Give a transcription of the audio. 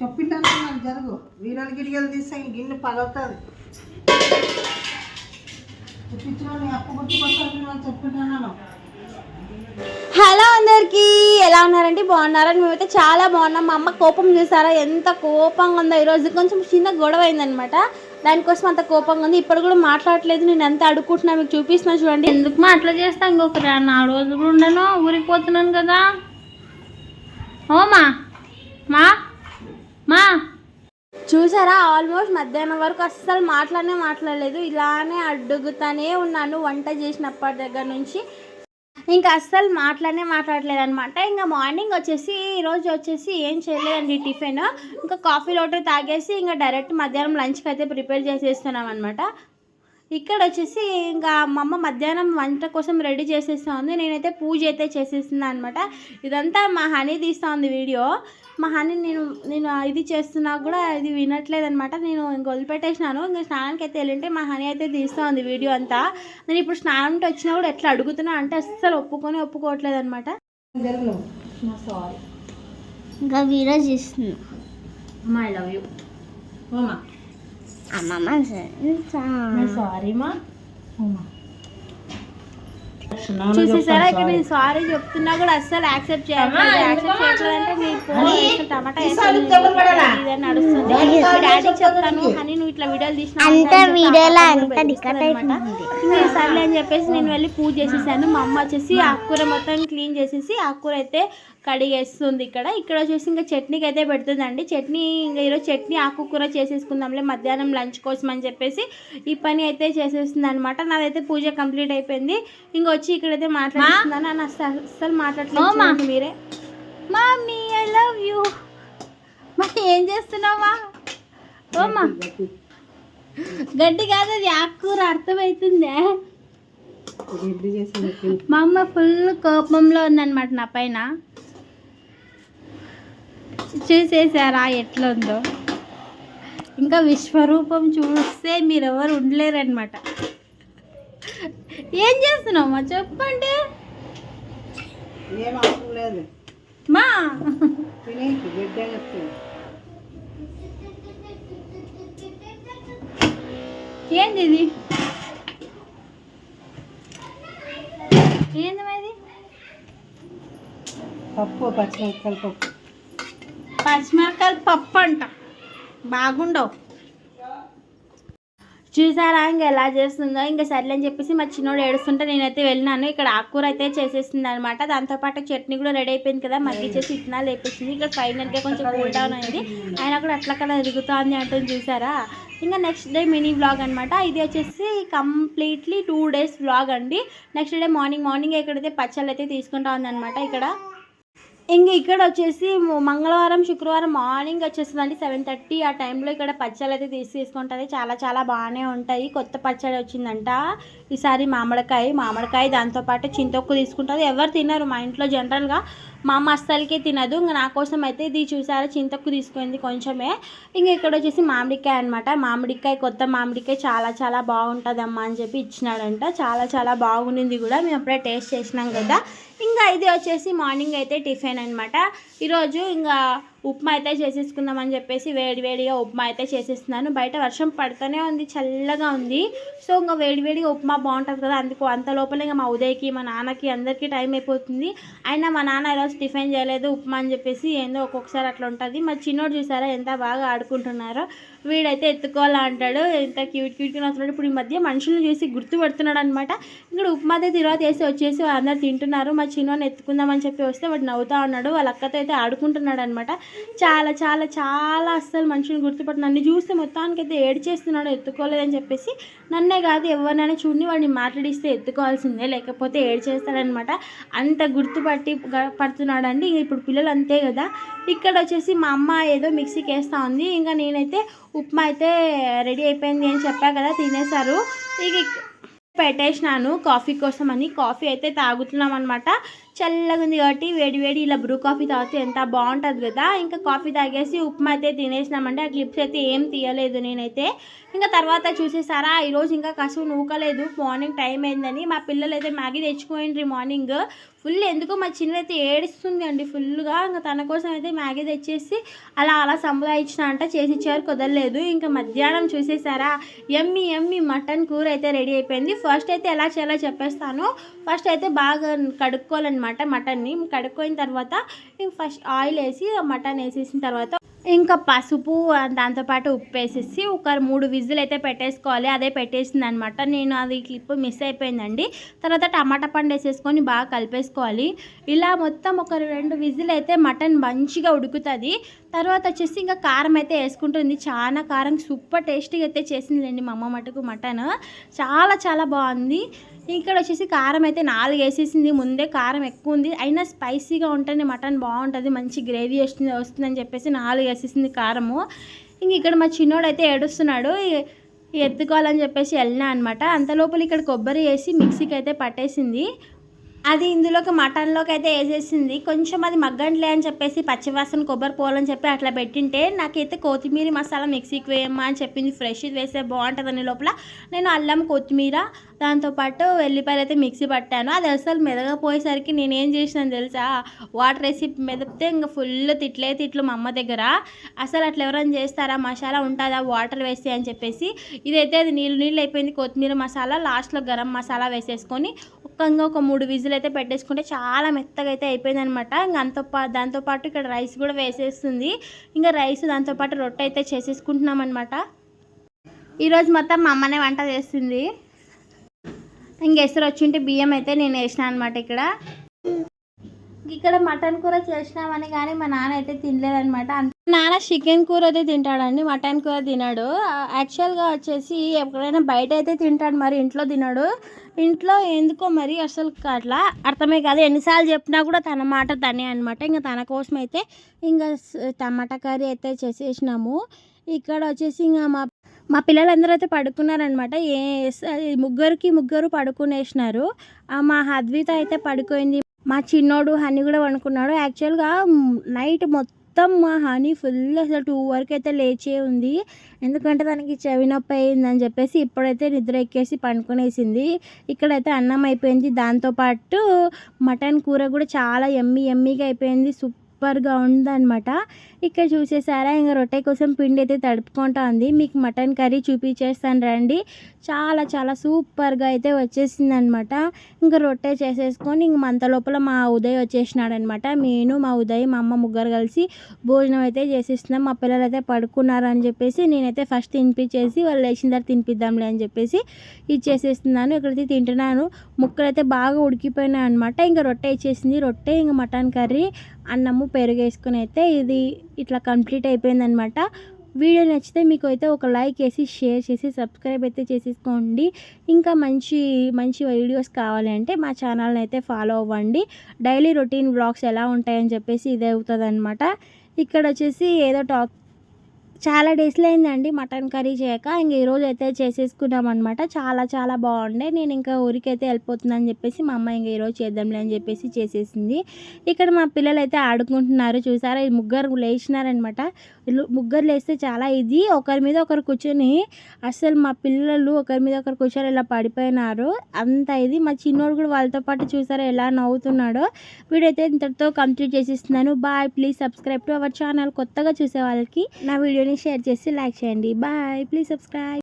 చెప్పింటాను నాకు జరుగు. వీరలు గిరిగలు తీస్తే గిన్నె పగలుతుంది. చెప్పించిన అప్పు గుర్తుకొస్తాను చెప్పింటాను హలో అందరికీ ఎలా ఉన్నారండి? బాగున్నారని మేమైతే చాలా బాగున్నాం. మా అమ్మ కోపం చూసారా? ఎంత కోపంగా ఉందో. ఈరోజు కొంచెం చిన్న గొడవ అయిందనమాట దానికోసం అంత కోపంగా ఉంది. ఇప్పుడు కూడా మాట్లాడట్లేదు. నేను ఎంత అడుగుకుంటున్నా మీకు చూపిస్తున్నా చూడండి. ఎందుకు మా అట్లా చేస్తా ఇంకొక నాలుగు రోజులు కూడా ఉండను. ఊరికి పోతున్నాను కదా. ఓమా మా? మా. చూసారా? ఆల్మోస్ట్ మధ్యాహ్నం వరకు అస్సలు మాట్లాడనే మాట్లాడలేదు. ఇలానే అడుగుతానే ఉన్నాను వంట చేసినప్పటి దగ్గర నుంచి. ఇంకా అస్సలు మాట్లాడనే మాట్లాడలేదు అనమాట ఇంకా మార్నింగ్ వచ్చేసి ఈరోజు వచ్చేసి ఏం చేయలేదండి టిఫిన్. ఇంకా కాఫీ లోటర్ తాగేసి ఇంకా డైరెక్ట్ మధ్యాహ్నం లంచ్కి అయితే ప్రిపేర్ చేసేస్తున్నాం అనమాట ఇక్కడ వచ్చేసి ఇంకా మా అమ్మ మధ్యాహ్నం వంట కోసం రెడీ చేసేస్తా ఉంది నేనైతే పూజ అయితే చేసేస్తున్నాను అనమాట ఇదంతా మా హనీ తీస్తా ఉంది వీడియో. మా హనీ నేను నేను ఇది చేస్తున్నా కూడా ఇది వినట్లేదు అనమాట నేను ఇంక వదిలిపెట్టేసినాను. ఇంకా స్నానానికి అయితే వెళ్ళింటే మా హనీ అయితే తీస్తూ ఉంది వీడియో అంతా. నేను ఇప్పుడు స్నానం వచ్చినా కూడా ఎట్లా అడుగుతున్నా అంటే అస్సలు ఒప్పుకొని ఒప్పుకోవట్లేదు అనమాట ఇంకా వీడియో చేస్తున్నా. అమ్మా ఐ లవ్ యూ ఓమా అమ్మమ్మ సారీ మా ఓమా చూసేసారా? ఇక్కడ నేను సారీ చెప్తున్నా కూడా అస్సలు యాక్సెప్ట్ చేయట్లేదు. యాక్సెప్ట్ చేయట్లేదంటే వేసిన టమాటా నడుస్తుంది చెప్తాను నువ్వు ఇట్లా వీడియోలు తీసిన సర్లే అని చెప్పేసి నేను వెళ్ళి పూజ చేసేసాను. మా అమ్మ వచ్చేసి ఆకుకూర మొత్తం క్లీన్ చేసేసి ఆకుకూర అయితే కడిగేస్తుంది ఇక్కడ. ఇక్కడ వచ్చేసి ఇంకా చట్నీకి అయితే పెడుతుందండి. చట్నీ ఇంకా ఈరోజు చట్నీ ఆకుకూర చేసేసుకుందాంలే మధ్యాహ్నం లంచ్ కోసం అని చెప్పేసి ఈ పని అయితే చేసేస్తుంది అనమాట నాదైతే పూజ కంప్లీట్ అయిపోయింది. ఇంకా వచ్చి ఇక్కడైతే మాట్లాడుతున్నాను. అని అస్సలు అస్సలు మాట్లాడలేదు మీరే. మమ్మీ ఐ లవ్ యూ మరి ఏం చేస్తున్నావా? ఓమా గడ్డి కాదు అది ఆకుకూర అర్థమవుతుందే మా అమ్మ ఫుల్ కోపంలో ఉందన్నమాట నా పైన. చూసేసారా ఎట్లా ఉందో ఇంకా విశ్వరూపం చూస్తే మీరు ఎవరు ఉండలేరనమాట ఏం చేస్తున్నావమ్మా చెప్పండి. లేదు. మా. ఏంది ఇది? ఏంది మరి పప్పు పచ్చిమిరపకాయల పప్పు. పచ్చిమిరపకాయల పప్పు అంట. బాగుండవు. చూసారా? ఇంకా ఎలా చేస్తుందో? ఇంకా సర్లే అని చెప్పేసి మా చిన్నోడు ఏడుస్తుంటే నేనైతే వెళ్ళినాను. ఇక్కడ ఆకుకూర అయితే చేసేసింది అనమాట దాంతోపాటు చట్నీ కూడా రెడీ అయిపోయింది కదా. మగ్గిచ్చేసి ఇట్నాలు వేపేసింది ఇక్కడ ఫైనల్గా కొంచెం కూల్ డౌన్ అయింది. ఆయన కూడా అట్లా కదా ఎదుగుతుంది అంటుంది చూసారా? ఇంకా నెక్స్ట్ డే మినీ వ్లాగ్ అనమాట ఇది వచ్చేసి కంప్లీట్లీ టూ డేస్ వ్లాగ్ అండి. నెక్స్ట్ డే మార్నింగ్ మార్నింగ్ ఇక్కడైతే పచ్చళ్ళు అయితే తీసుకుంటా ఉందన్నమాట ఇక్కడ. ఇంక ఇక్కడ వచ్చేసి మంగళవారం శుక్రవారం మార్నింగ్ వచ్చేస్తుందండి. సెవెన్ థర్టీ ఆ టైంలో ఇక్కడ పచ్చళ్ళు అయితే తీసి తీసుకుంటుంది చాలా చాలా బాగానే ఉంటాయి. కొత్త పచ్చడి వచ్చిందంట. ఈసారి మామిడికాయ మామిడికాయ దాంతోపాటు చింతొక్కు తీసుకుంటుంది ఎవరు తినరు మా ఇంట్లో జనరల్గా మా అమ్మ అస్సలకే తినదు. ఇంకా నా కోసం అయితే ఇది చూసారా చింతకు తీసుకుంది కొంచెమే. ఇంకా ఇక్కడ వచ్చేసి మామిడికాయ అనమాట మామిడికాయ కొత్త మామిడికాయ చాలా చాలా బాగుంటుంది అని చెప్పి ఇచ్చినాడంట. చాలా చాలా బాగుండింది కూడా. మేము అప్పుడే టేస్ట్ చేసినాం కదా. ఇంకా ఇది వచ్చేసి మార్నింగ్ అయితే టిఫిన్ అనమాట ఈరోజు ఇంకా ఉప్మా అయితే చేసేసుకుందామని చెప్పేసి వేడివేడిగా ఉప్మా అయితే చేసేస్తున్నాను. బయట వర్షం పడుతూనే ఉంది చల్లగా ఉంది. సో ఇంకా వేడివేడిగా ఉప్మా బాగుంటుంది కదా అందుకు అంత లోపల ఇంకా మా ఉదయ్కి మా నాన్నకి అందరికీ టైం అయిపోతుంది. అయినా మా నాన్న ఈరోజు టిఫిన్ చేయలేదు ఉప్మా అని చెప్పేసి ఏందో ఒక్కొక్కసారి అట్లా ఉంటుంది. మా చిన్నోడు చూసారా ఎంత బాగా ఆడుకుంటున్నారో. వీడైతే ఎత్తుకోవాలా అంటాడు. ఎంత క్యూట్ క్యూట్గా వస్తున్నాడు ఇప్పుడు ఈ మధ్య మనుషులను చూసి గుర్తుపడుతున్నాడు అనమాట ఇక్కడ ఉప్మా అయితే తర్వాత వేసి వచ్చేసి అందరు తింటున్నారు. మా చిన్నోని ఎత్తుకుందామని చెప్పి వస్తే వాడు నవ్వుతా ఉన్నాడు. వాళ్ళ అక్కతో అయితే ఆడుకుంటున్నాడు అనమాట చాలా చాలా చాలా అస్సలు మనుషులు గుర్తుపట్టి నన్ను చూస్తే మొత్తానికి అయితే ఏడు చేస్తున్నాడు ఎత్తుకోలేదని చెప్పేసి నన్నే కాదు ఎవరినైనా చూడని వాడిని మాట్లాడిస్తే ఎత్తుకోవాల్సిందే. లేకపోతే ఏడు చేస్తాడనమాట అంత గుర్తుపట్టి పడుతున్నాడండి. ఇప్పుడు పిల్లలు అంతే కదా. ఇక్కడ వచ్చేసి మా అమ్మ ఏదో మిక్సీకి వేస్తూ ఉంది. ఇంకా నేనైతే ఉప్మా అయితే రెడీ అయిపోయింది అని చెప్పా కదా తినేశారు. ఇక పెట్టేసినాను కాఫీ కోసం అని కాఫీ అయితే తాగుతున్నాం అనమాట చల్లగా ఉంది కాబట్టి వేడి వేడి ఇలా బ్రూ కాఫీ తాగితే ఎంత బాగుంటుంది కదా. ఇంకా కాఫీ తాగేసి ఉప్మా అయితే తినేసినామంటే ఆ క్లిప్స్ అయితే ఏం తీయలేదు నేనైతే. ఇంకా తర్వాత చూసేసారా ఈరోజు ఇంకా కసువు నూకలేదు. మార్నింగ్ టైం అయిందని మా పిల్లలు అయితే మ్యాగీ తెచ్చుకోండి మార్నింగ్ ఫుల్ ఎందుకో మా చిన్నైతే ఏడుస్తుంది అండి ఫుల్గా ఇంకా తన కోసం అయితే మ్యాగీ తెచ్చేసి అలా అలా సంపాదించిన అంట చేసి ఇచ్చారు కుదరలేదు. ఇంకా మధ్యాహ్నం చూసేసారా ఎమ్మి ఎమ్మి మటన్ కూర అయితే రెడీ అయిపోయింది. ఫస్ట్ అయితే ఎలా చేయాలో చెప్పేస్తాను. ఫస్ట్ అయితే బాగా కడుక్కోవాలన్నమాట. మటన్ని. కడుక్కోయిన తర్వాత ఫస్ట్ ఆయిల్ వేసి మటన్ వేసేసిన తర్వాత ఇంకా పసుపు దాంతోపాటు ఉప్పు వేసేసి ఒక మూడు విజిల్ అయితే పెట్టేసుకోవాలి. అదే పెట్టేసింది అనమాట నేను అది క్లిప్ మిస్ అయిపోయిందండి. తర్వాత టమాటా పండు వేసేసుకొని బాగా కలిపేసుకోవాలి. ఇలా మొత్తం ఒక రెండు విజిల్ అయితే మటన్ మంచిగా ఉడుకుతుంది. తర్వాత వచ్చేసి ఇంకా కారం అయితే వేసుకుంటుంది. చాలా కారం సూపర్ టేస్టీగా అయితే చేసిందిలేండి మా అమ్మ మటుకు మటన్. చాలా చాలా బాగుంది. ఇక్కడ వచ్చేసి కారం అయితే నాలుగు వేసేసింది. ముందే కారం ఎక్కువ ఉంది. అయినా స్పైసీగా ఉంటేనే మటన్ బాగుంటుంది. మంచి గ్రేవీ వస్తుంది వస్తుందని చెప్పేసి నాలుగు వేసేసింది కారము. ఇంక ఇక్కడ మా చిన్నోడు అయితే ఏడుస్తున్నాడు. ఎత్తుకోవాలని చెప్పేసి వెళ్ళినా అనమాట అంతలోపల ఇక్కడ కొబ్బరి వేసి మిక్సీకి అయితే పట్టేసింది. అది ఇందులోకి మటన్లోకి అయితే వేసేసింది. కొంచెం అది మగ్గంట్లే అని చెప్పేసి పచ్చివాసన కొబ్బరి పోలని చెప్పి అట్లా పెట్టింటే నాకైతే కొత్తిమీర మసాలా మిక్సీకి వేయమ్మా అని చెప్పింది. ఫ్రెష్ వేస్తే బాగుంటుందని లోపల నేను అల్లం కొత్తిమీర దాంతోపాటు వెల్లిపాయలు అయితే మిక్సీ పట్టాను. అది అసలు మెదగపోయేసరికి నేనేం చేసినాను తెలుసా? వాటర్ వేసి మెదిపితే ఇంకా ఫుల్ తిట్లే తిట్లు మా అమ్మ దగ్గర. అసలు అట్లా ఎవరైనా చేస్తారా? మసాలా ఉంటుందా? వాటర్ వేస్తే అని చెప్పేసి ఇదైతే అది నీళ్ళు నీళ్ళు అయిపోయింది. కొత్తిమీర మసాలా లాస్ట్లో గరం మసాలా వేసేసుకొని ఒక్కంగా ఒక మూడు విజిల్ అయితే పెట్టేసుకుంటే చాలా మెత్తగా అయితే అయిపోయింది అనమాట ఇంకా అంతో దాంతోపాటు ఇక్కడ రైస్ కూడా వేసేస్తుంది. ఇంకా రైస్ దాంతోపాటు రొట్టె అయితే చేసేసుకుంటున్నాం అనమాట ఈరోజు మొత్తం మా అమ్మనే వంట చేస్తుంది. ఇంకా ఎసరు వచ్చింటే బియ్యం అయితే నేను వేసిన అనమాట ఇక్కడ. ఇక్కడ మటన్ కూర చేసినామని కానీ మా నాన్న అయితే తినలేదనమాట నాన్న చికెన్ కూర అయితే తింటాడండి మటన్ కూర తినాడు. యాక్చువల్గా వచ్చేసి ఎప్పుడైనా బయట అయితే తింటాడు మరి ఇంట్లో తినాడు. ఇంట్లో ఎందుకో మరి అసలు అట్లా అర్థమే కాదు. ఎన్నిసార్లు చెప్పినా కూడా తన మాట తనే అనమాట ఇంకా తన కోసం అయితే ఇంకా టమాటా కర్రీ అయితే చేసేసినాము. ఇక్కడ వచ్చేసి ఇంకా మా మా పిల్లలందరూ అయితే పడుకున్నారనమాట ఏ ముగ్గురికి ముగ్గురు పడుకునేసినారు. ఆ, మా హద్విత అయితే పడుకోయింది. మా చిన్నోడు హని కూడా పడుకున్నాడు యాక్చువల్గా నైట్ మొత్తం మొత్తం మా హనీ ఫుల్ అసలు టూ వరకు అయితే లేచే ఉంది. ఎందుకంటే దానికి చెవి నొప్పి అయిందని చెప్పేసి ఇప్పుడైతే నిద్ర ఎక్కేసి పండుకునేసింది. ఇక్కడైతే అన్నం అయిపోయింది. దాంతోపాటు మటన్ కూర కూడా చాలా ఎమ్మి ఎమ్మిగా అయిపోయింది. సూపర్గా ఉందన్నమాట. ఇక్కడ చూసేసారా ఇంకా రొట్టె కోసం పిండి అయితే తడుపుకుంటా ఉంది. మీకు మటన్ కర్రీ చూపించేస్తాను రండి. చాలా చాలా సూపర్గా అయితే వచ్చేసింది అనమాట ఇంకా రొట్టె చేసేసుకొని ఇంక మంత లోపల మా ఉదయ్ వచ్చేసినాడు అనమాట నేను మా ఉదయ్ మా అమ్మ ముగ్గురు కలిసి భోజనం అయితే చేసేస్తున్నాం. మా పిల్లలు అయితే పడుకున్నారని చెప్పేసి నేనైతే ఫస్ట్ తినిపించేసి వాళ్ళు లేచిన తర్వాత తినిపిద్దాంలే అని చెప్పేసి ఇచ్చేసేస్తున్నాను. ఇక్కడైతే తింటున్నాను. ముక్కలు అయితే బాగా ఉడికిపోయినాయి అనమాట ఇంకా రొట్టె ఇచ్చేసింది. రొట్టె ఇంకా మటన్ కర్రీ. అన్నము పెరుగు వేసుకుని అయితే ఇది ఇట్లా కంప్లీట్ అయిపోయిందనమాట వీడియో నచ్చితే మీకు అయితే ఒక లైక్ వేసి షేర్ చేసి సబ్స్క్రైబ్ అయితే చేసేసుకోండి. ఇంకా మంచి మంచి వీడియోస్ కావాలంటే మా ఛానల్ని అయితే ఫాలో అవ్వండి. డైలీ రొటీన్ బ్లాగ్స్ ఎలా ఉంటాయని చెప్పేసి ఇదే అవుతుంది అనమాట ఇక్కడ వచ్చేసి ఏదో టాక్ చాలా డేస్లో అయిందండి మటన్ కర్రీ చేయక. ఇంక ఈరోజు అయితే చేసేసుకున్నాం అనమాట చాలా చాలా బాగుండే. నేను ఇంకా ఊరికైతే వెళ్ళిపోతున్నాను చెప్పేసి మా అమ్మ ఇంకా ఈరోజు చేద్దాంలే అని చెప్పేసి చేసేసింది. ఇక్కడ మా పిల్లలు అయితే ఆడుకుంటున్నారు. చూసారా? ఈ ముగ్గురు లేచినారనమాట ముగ్గురు లేస్తే చాలా ఇది ఒకరి మీద ఒకరు కూర్చొని అసలు మా పిల్లలు ఒకరి మీద ఒకరు కూర్చొని ఇలా పడిపోయినారు. అంత ఇది. మా చిన్నోడు కూడా వాళ్ళతో పాటు చూసారా ఎలా నవ్వుతున్నాడో. వీడైతే ఇంతటితో complete చేసిస్తున్నాను. Bye. Please subscribe to our channel. కొత్తగా చూసే వాళ్ళకి నా వీడియోని షేర్ చేసి లైక్ చేయండి. బాయ్. Please subscribe.